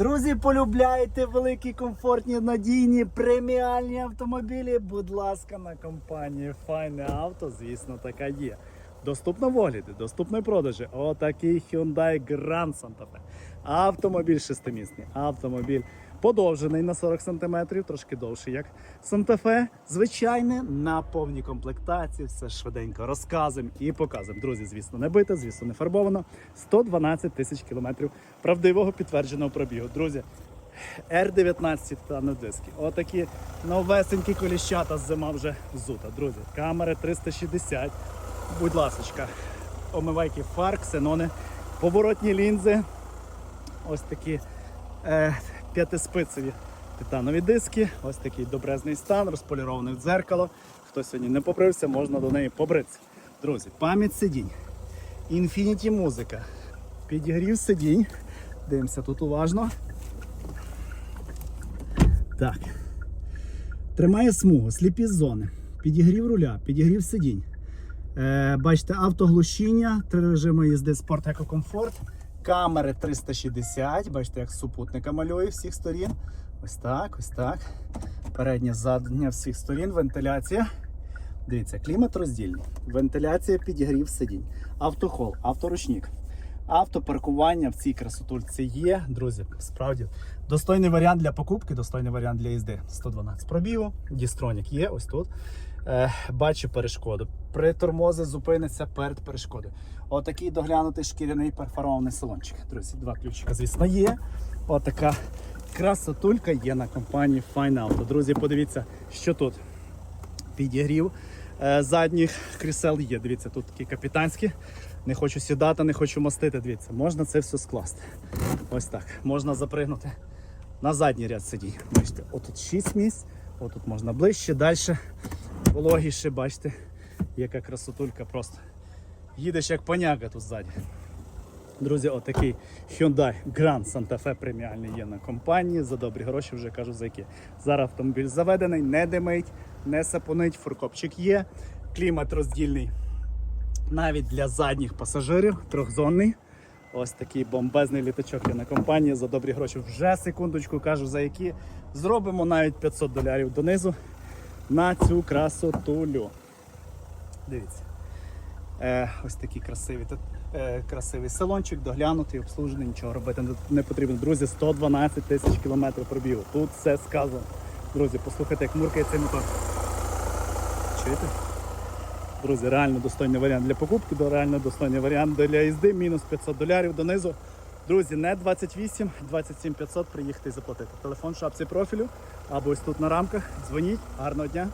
Друзі, полюбляєте великі, комфортні, надійні преміальні автомобілі. Будь ласка, на компанії Файне авто, звісно, така є. Доступно в огляді, доступно в продажі. Отакий Hyundai Grand Santa Fe. Автомобіль шестимісний, автомобіль подовжений на 40 см, трошки довший, як Fe. Звичайне, на повній комплектації, все швиденько розказуємо і показуємо. Друзі, звісно, не бите, звісно, не фарбовано. 112 тисяч кілометрів правдивого підтвердженого пробігу. Друзі, R19 та на диски. Отакі новесенькі коліщата зима вже взута. Друзі, камери 360. Будь ласочка, омивайки фар, ксенони, поворотні лінзи. Ось такі е, п'ятиспицеві титанові диски. Ось такий добрезний стан, розполіроване дзеркало. Хто сьогодні не побрився, можна до неї побритися. Друзі, пам'ять сидінь. Інфініті музика. Підігрів сидінь. Дивимося тут уважно. Так. Тримає смугу, сліпі зони, підігрів руля, підігрів сидінь. Е, бачите, автоглушіння, три режими їзди спорт екокомфорт. Камери 360. Бачите, як супутника малює всіх сторін. Ось так, ось так. Передня, задня всіх сторін, вентиляція. Дивіться, клімат роздільний. Вентиляція підігрів сидінь. Автохол, авторучник. Автопаркування в цій красотульці є, друзі. Справді достойний варіант для покупки, достойний варіант для їзди. 112 пробігу, дістронік є ось тут. Е, бачу перешкоду. При тормози зупиниться перед перешкодою. Отакий доглянутий шкіряний перфорований салончик. Друзі, два ключика, звісно, є. Отака красотулька є на компанії Fine Auto. Друзі, подивіться, що тут підігрів задніх крісел є. Дивіться, тут такі капітанські. Не хочу сідати, не хочу мастити. Дивіться, можна це все скласти. Ось так. Можна запригнути на задній ряд сидінь. Бачите, отут 6 місць, отут можна ближче, далі. Вологіше, бачите, яка красотулька просто. Їдеш як поняка тут ззаді. Друзі, отакий Hyundai Grand Santa Fe преміальний є на компанії. За добрі гроші вже кажу за які. Зараз автомобіль заведений, не димить, не сапонить, фуркопчик є, клімат роздільний навіть для задніх пасажирів, трьохзонний. Ось такий бомбезний літачок є на компанії за добрі гроші. Вже секундочку кажу, за які зробимо навіть 500 долярів донизу на цю красотулю. Дивіться. Е, ось такий красивий, е, красивий салончик, доглянутий, обслужений, нічого робити не потрібно. Друзі, 112 тисяч кілометрів пробігу. Тут все сказано. Друзі, послухайте, як муркає цей мотор. Чуєте? Друзі, реально достойний варіант для покупки, реально достойний варіант для їзди, мінус 500 долярів донизу. Друзі, не 28, 27 500 приїхати і заплатити. Телефон в шапці профілю або ось тут на рамках. Дзвоніть, гарного дня.